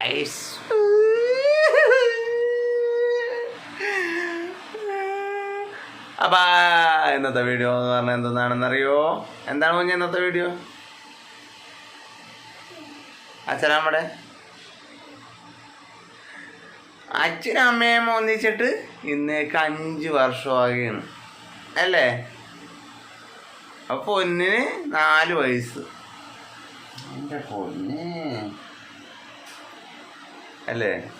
അപ്പാ ഇന്നത്തെ വീഡിയോ എന്ന് പറഞ്ഞാൽ എന്തെന്നാണെന്നറിയോ? എന്താണ് മുഞ്ഞ ഇന്നത്തെ വീഡിയോ? അച്ഛനമ്മടെ അച്ഛനും അമ്മയും ഒന്നിച്ചിട്ട് ഇന്നേക്ക് അഞ്ച് വർഷമാകുകയാണ്. അല്ലേ? അപ്പൊ പൊന്നിന് നാല് വയസ്സ്. എന്റെ പൊന്ന്. അല്ലേ?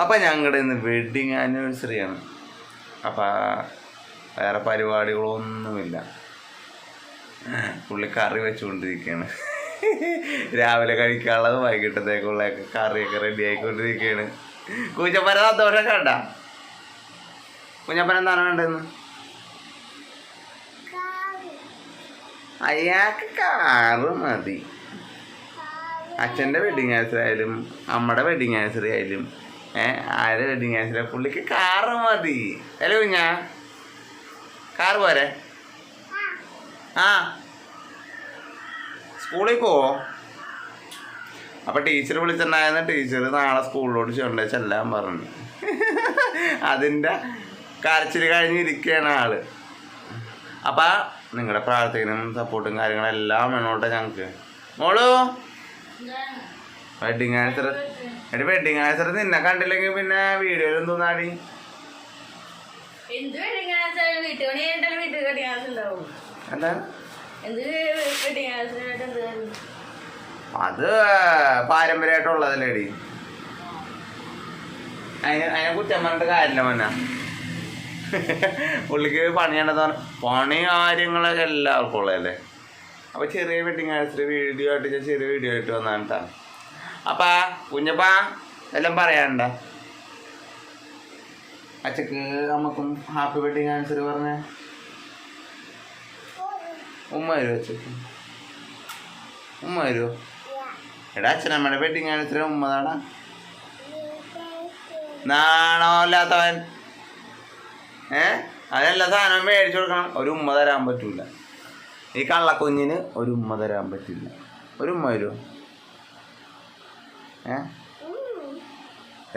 അപ്പം ഞങ്ങളുടെ ഇന്ന് വെഡിങ് ആനിവേഴ്സറിയാണ് അപ്പം വേറെ പരിപാടികളൊന്നുമില്ല. പുള്ളി കറി വെച്ചുകൊണ്ടിരിക്കുകയാണ് രാവിലെ കഴിക്കാനുള്ളത് വൈകിട്ടത്തേക്കുള്ള കറിയൊക്കെ റെഡി ആയിക്കൊണ്ടിരിക്കുകയാണ് കുഞ്ഞപ്പന സന്തോഷം കണ്ട? കുഞ്ഞപ്പന എന്താണ് വേണ്ടതെന്ന് അയാൾക്ക് കാറ് മതി. അച്ഛന്റെ വെഡിങ് ആനിവേഴ്സറി ആയാലും അമ്മയുടെ വെഡിങ് ആനിവേഴ്സറി ആയാലും ഏഹ് ആരുടെ വെഡിങ് ആനിവേഴ്സറി പുള്ളിക്ക് കാറ് മതി. അല്ലേ കുഞ്ഞാ? കാറ് പോരെ? ആ. സ്കൂളിൽ പോവോ? അപ്പം ടീച്ചർ വിളിച്ചിട്ടുണ്ടായിരുന്ന ടീച്ചർ നാളെ സ്കൂളിലോട്ട് ചെണ്ട ചെല്ലാൻ പറഞ്ഞു. അതിന്റെ കരച്ചിൽ കഴിഞ്ഞിരിക്കുകയാണ് ആൾ. അപ്പം നിങ്ങളുടെ പ്രാർത്ഥനയും സപ്പോർട്ടും കാര്യങ്ങളെല്ലാം വേണോട്ടെ ഞങ്ങൾക്ക് മോളു? വെഡിങ് ആനിവേഴ്സറി എടി വെഡിങ് ആനിവേഴ്സറി നിന്നെ കണ്ടില്ലെങ്കിൽ പിന്നെ വീഡിയോയിൽ വെഡിങ് എന്ത് കാര്യം? അത് പാരമ്പര്യമായിട്ടുള്ളതല്ലേടി. അതിന് അതിനെ കുറ്റം പറഞ്ഞിട്ട് കാര്യമില്ല മന്ന പുള്ളിക്ക് പറഞ്ഞ പണി കാര്യങ്ങളൊക്കെ എല്ലാവർക്കും ഉള്ളതല്ലേ? അപ്പോൾ ചെറിയ വെഡിങ് ആനിവേഴ്സറി വീഡിയോ ആയിട്ട് ഞാൻ ചെറിയ വീഡിയോ ആയിട്ട് വന്നാണ് കേട്ടോ അപ്പാ കുഞ്ഞപ്പാ എല്ലാം പറയാനുണ്ട? അച്ഛക്ക് നമുക്കും ഹാപ്പി വെഡിങ് ആനിവേഴ്സറി പറഞ്ഞ. ഉമ്മ വരുമോ അച്ഛക്ക് ഉമ്മ വരുമോ എടാ അച്ഛനമ്മയുടെ വെഡിങ് ആനിവേഴ്സറി ഉമ്മതാടാ നാണോ അല്ലാത്തവൻ ഏ? അതെല്ലാ സാധനവും മേടിച്ചു കൊടുക്കണം. ഒരു ഉമ്മ തരാൻ പറ്റൂല. ഈ കള്ളക്കുഞ്ഞിന് ഒരു ഉമ്മ തരാൻ പറ്റില്ല. ഒരു ഉമ്മ വരുമോ ഏ?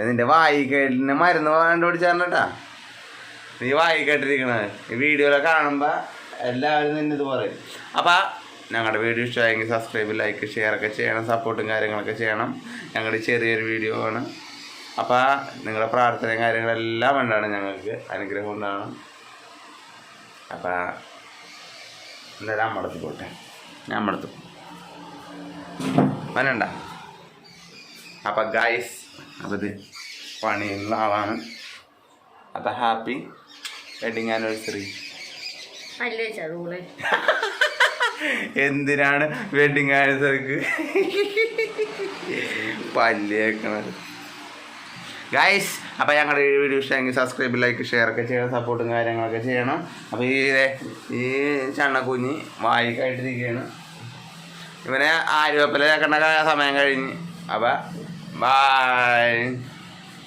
നിന്റെ വായിക്കേട്ടിന് മരുന്ന് കണ്ടുപിടിച്ചാർന്നട്ടാ നീ വായിക്കേട്ടിരിക്കണത് ഈ വീഡിയോയിലൊക്കെ കാണുമ്പോൾ എല്ലാവരും നിന്നെ ഇത് പറയും. അപ്പം ഞങ്ങളുടെ വീഡിയോ ഇഷ്ടമായെങ്കിൽ സബ്സ്ക്രൈബ് ലൈക്ക് ഷെയർ ഒക്കെ ചെയ്യണം. സപ്പോർട്ടും കാര്യങ്ങളൊക്കെ ചെയ്യണം. ഞങ്ങളുടെ ചെറിയൊരു വീഡിയോ ആണ്. അപ്പോൾ നിങ്ങളുടെ പ്രാർത്ഥനയും കാര്യങ്ങളെല്ലാം ഉണ്ടാണ് ഞങ്ങൾക്ക്. അനുഗ്രഹം ഉണ്ടാണ് അപ്പം ഞാൻ മടത്തി പോട്ടെ. ഞാൻ മടത്തു വരണ്ട. അപ്പം ഗൈസ് അപ്പം ഇത് പണിയുള്ള ആളാണ് അപ്പം ഹാപ്പി വെഡിങ് ആനിവേഴ്സറി എന്തിനാണ് വെഡിങ് ആനിവേഴ്സറിക്ക് പല്ലേക്കണത്. ഗൈസ് അപ്പോൾ ഞങ്ങളുടെ ഈ വീഡിയോ ഇഷ്ടമെങ്കിൽ സബ്സ്ക്രൈബ് ലൈക്ക് ഷെയർ ഒക്കെ ചെയ്യണം സപ്പോർട്ടും കാര്യങ്ങളൊക്കെ ചെയ്യണം. അപ്പോൾ ഈ ഈ ചണ്ണക്കുഞ്ഞ് വായിക്കായിട്ടിരിക്കുകയാണ്. ഇവനെ ആര്യവപ്പല സമയം കഴിഞ്ഞ്. അപ്പോൾ ബായ്